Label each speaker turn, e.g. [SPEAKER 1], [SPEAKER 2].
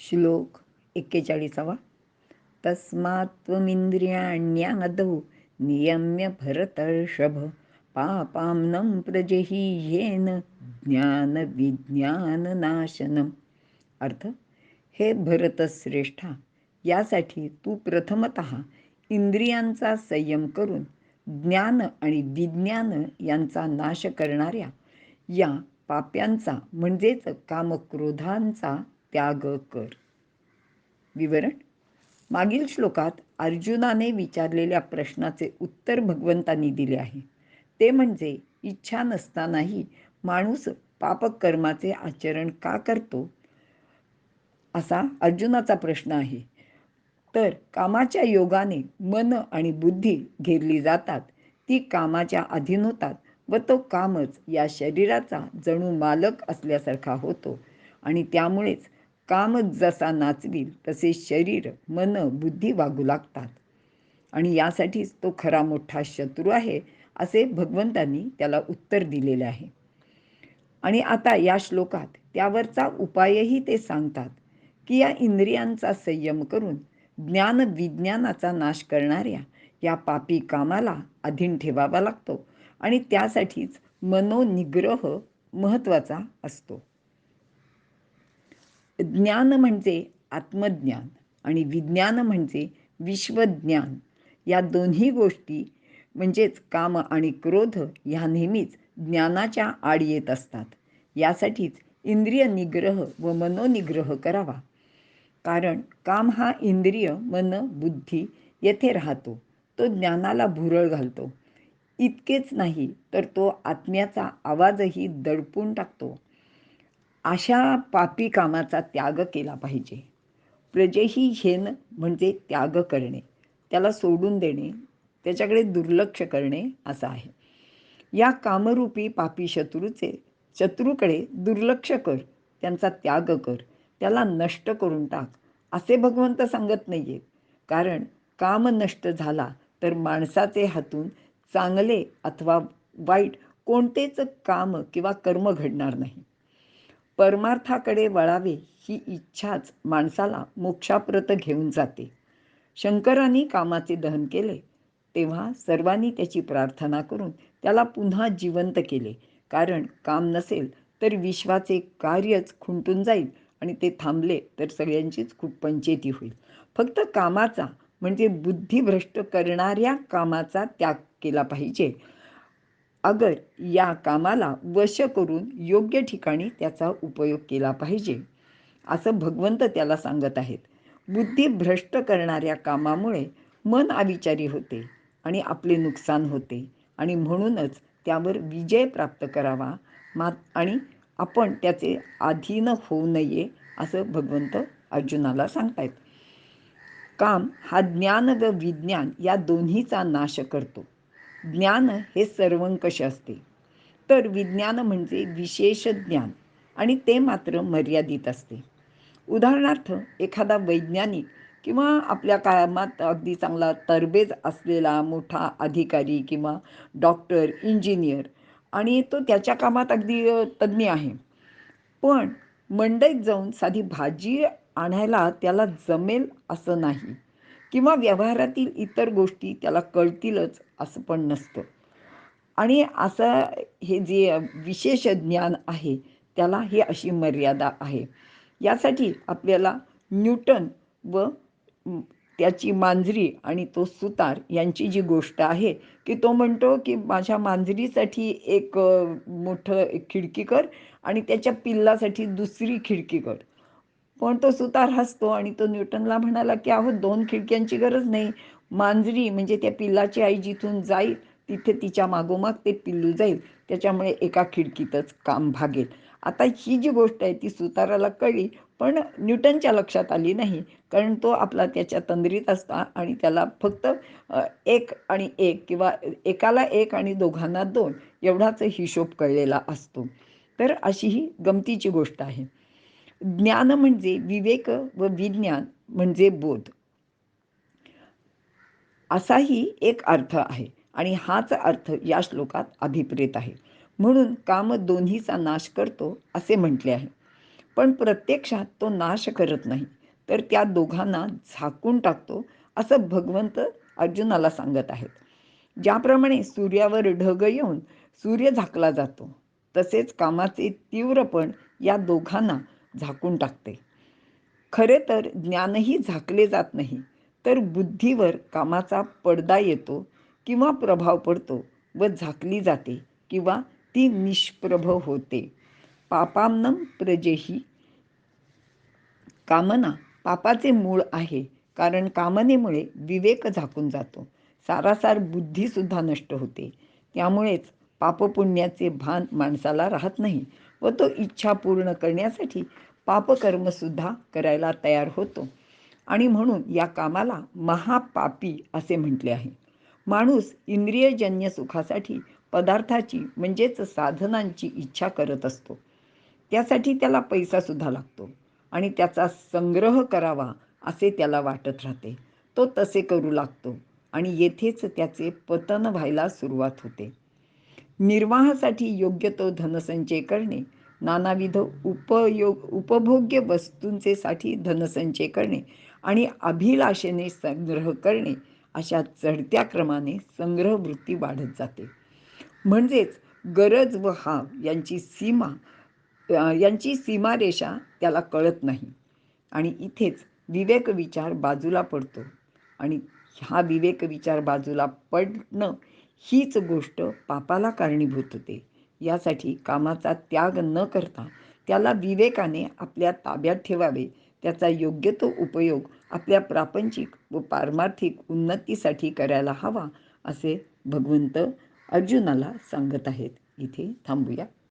[SPEAKER 1] श्लोक एक्केचाळीसावा. तस्मात्त्वमिन्द्रियाण्यादौ नियम्य भरतर्षभ पापांनं प्रजहीयेन ज्ञानविज्ञाननाशनम अर्थ हे भरतश्रेष्ठा यासाठी तू प्रथमत इंद्रियांचा संयम करून ज्ञान आणि विज्ञान यांचा नाश करणाऱ्या या पाप्यांचा म्हणजेच कामक्रोधांचा त्याग कर. विवरण. मागील श्लोकात अर्जुनाने विचारलेल्या प्रश्नाचे उत्तर भगवंतांनी दिले आहे. ते म्हणजे इच्छा नसतानाही माणूस पापकर्माचे आचरण का करतो? असा अर्जुनाचा प्रश्न आहे. तर कामाच्या योगाने मन आणि बुद्धी घेरली जातात. ती कामाच्या अधीन होतात व तो कामच या शरीराचा जणू मालक असल्यासारखा होतो. आणि त्यामुळेच काम जसा नाचवील तसे शरीर मन बुद्धी वागू लागतात. आणि यासाठीच तो खरा मोठा शत्रू आहे असे भगवंतांनी त्याला उत्तर दिलेले आहे. आणि आता या श्लोकात त्यावरचा उपायही ते सांगतात की या इंद्रियांचा संयम करून ज्ञान विज्ञानाचा नाश करणाऱ्या या पापी कामाला अधीन ठेवावा लागतो आणि त्यासाठीच मनोनिग्रह महत्त्वाचा असतो. ज्ञान म्हणजे आत्मज्ञान आणि विज्ञान म्हणजे विश्वज्ञान. या दोन्ही गोष्टी म्हणजेच काम आणि क्रोध ह्या नेहमीच ज्ञानाच्या आड येत असतात. यासाठीच इंद्रिय निग्रह व मनोनिग्रह करावा. कारण काम हा इंद्रिय मन बुद्धी येथे राहतो. तो ज्ञानाला भुरळ घालतो. इतकेच नाही तर तो आत्म्याचा आवाजही दडपून टाकतो. अशा पापी कामाचा त्याग केला पाहिजे. प्रजेही हेन म्हणजे त्याग करणे त्याला सोडून देणे त्याच्याकडे दुर्लक्ष करणे असं आहे. या कामरूपी पापी शत्रूचे शत्रूकडे दुर्लक्ष कर त्यांचा त्याग कर त्याला नष्ट करून टाक असे भगवंत सांगत नाही आहेत कारण काम नष्ट झाला तर माणसाचे हातून चांगले अथवा वाईट कोणतेच काम किंवा कर्म घडणार नाही. परमार्थाकडे वळावे ही इच्छाच माणसाला मोक्षाप्रत घेऊन जाते. शंकरांनी कामाचे दहन केले तेव्हा सर्वांनी त्याची प्रार्थना करून त्याला पुन्हा जिवंत केले. कारण काम नसेल तर विश्वाचे कार्यच खुंटून जाईल आणि ते थांबले तर सगळ्यांचीच खूप पंचेती होईल. फक्त कामाचा म्हणजे बुद्धिभ्रष्ट करणाऱ्या कामाचा त्याग केला पाहिजे. अगर या कामाला वश करून योग्य ठिकाणी त्याचा उपयोग केला पाहिजे असं भगवंत त्याला सांगत आहेत. बुद्धी भ्रष्ट करणाऱ्या कामामुळे मन अविचारी होते आणि आपले नुकसान होते आणि म्हणूनच त्यावर विजय प्राप्त करावा मात आणि आपण त्याचे अधीन होऊ नये असं भगवंत अर्जुनाला सांगतायत. काम हा ज्ञान व विज्ञान या दोन्हीचा नाश करतो. ज्ञान हे सर्वंकष असते. तर विज्ञान म्हणजे विशेष ज्ञान आणि ते मात्र मर्यादित असते. उदाहरणार्थ एखादा वैज्ञानिक किंवा आपल्या कामात अगदी चांगला तरबेज असलेला मोठा अधिकारी किंवा डॉक्टर इंजिनियर आणि तो त्याच्या कामात अगदी तज्ज्ञ आहे. पण मंडईत जाऊन साधी भाजी आणायला त्याला जमेल असं नाही. किंवा व्यवहारातील इतर गोष्टी त्याला कळतीलच असं पण नसतं. आणि असं हे जे विशेष ज्ञान आहे त्याला ही अशी मर्यादा आहे. यासाठी आपल्याला न्यूटन व त्याची मांजरी आणि तो सुतार यांची जी गोष्ट आहे की तो म्हणतो की माझ्या मांजरीसाठी एक मोठं खिडकी कर आणि त्याच्या पिल्लासाठी दुसरी खिडकी कर. पण तो सुतार हसतो आणि तो न्यूटनला म्हणाला की अहो दोन खिडक्यांची गरज नाही. मांजरी म्हणजे त्या पिल्लाची आई जिथून जाईल तिथे तिच्या मागोमाग ते पिल्लू जाईल. त्याच्यामुळे एका खिडकीतच काम भागेल. आता ही जी गोष्ट आहे ती सुताराला कळली पण न्यूटनच्या लक्षात आली नाही कारण तो आपला त्याच्या तंद्रीत असता आणि त्याला फक्त एक आणि एक किंवा एकाला एक आणि दोघांना दोन एवढाच हिशोब कळलेला असतो. तर अशी ही गमतीची गोष्ट आहे. ज्ञान म्हणजे विवेक व विज्ञान म्हणजे बोध. असाही एक अर्थ आहे आणि हाच अर्थ या श्लोकात अभिप्रेत आहे. म्हणून काम दोन्हीचा नाश करतो असे म्हटले आहे. पण प्रत्यक्षात तो नाश करत नाही तर त्या दोघांना झाकून टाकतो असं भगवंत अर्जुनाला सांगत आहेत. ज्याप्रमाणे सूर्यावर ढग येऊन सूर्य झाकला जातो तसेच कामाचे तीव्रपण या दोघांना झाकून टाकते. खरे तर ज्ञानही झाकले जात नाही तर बुद्धीवर कामाचा पडदा येतो किंवा प्रभाव पडतो व झाकली जाते किंवा ती निष्प्रभ होते. पापामनम प्रजेही कामना पापाचे मूळ आहे कारण कामनेमुळे विवेक झाकून जातो. सारासार बुद्धीसुद्धा नष्ट होते. त्यामुळेच पापपुण्याचे भान माणसाला राहत नाही व तो इच्छा पूर्ण करण्यासाठी पापकर्मसुद्धा करायला तयार होतो. आणि म्हणून या कामाला महापापी असे म्हटले आहे. माणूस इंद्रियजन्य सुखासाठी पदार्थाची म्हणजेच साधनांची इच्छा करत असतो. त्यासाठी त्याला पैसासुद्धा लागतो आणि त्याचा संग्रह करावा असे त्याला वाटत राहते. तो तसे करू लागतो आणि येथेच त्याचे पतन व्हायला सुरुवात होते. निर्वाहासाठी योग्य तो धनसंचय करणे. नानाविध उपयोग उपभोग्य वस्तूंचे साठी धनसंचय करणे आणि अभिलाषेने संग्रह करणे अशा चढत्या क्रमाने संग्रह वृत्ती वाढत जाते. म्हणजेच गरज व हाव यांची सीमा यांची सीमारेषा त्याला कळत नाही. आणि इथेच विवेक विचार बाजूला पडतो. आणि हा विवेक विचार बाजूला पडणं हीच गोष्ट पापाला कारणीभूत होते. यासाठी कामाचा त्याग न करता त्याला विवेकाने आपल्या ताब्यात ठेवावे. त्याचा योग्य तो उपयोग आपल्या प्रापंचिक व पारमार्थिक उन्नतीसाठी करायला हवा असे भगवंत अर्जुनाला सांगत आहेत. इथे थांबूया.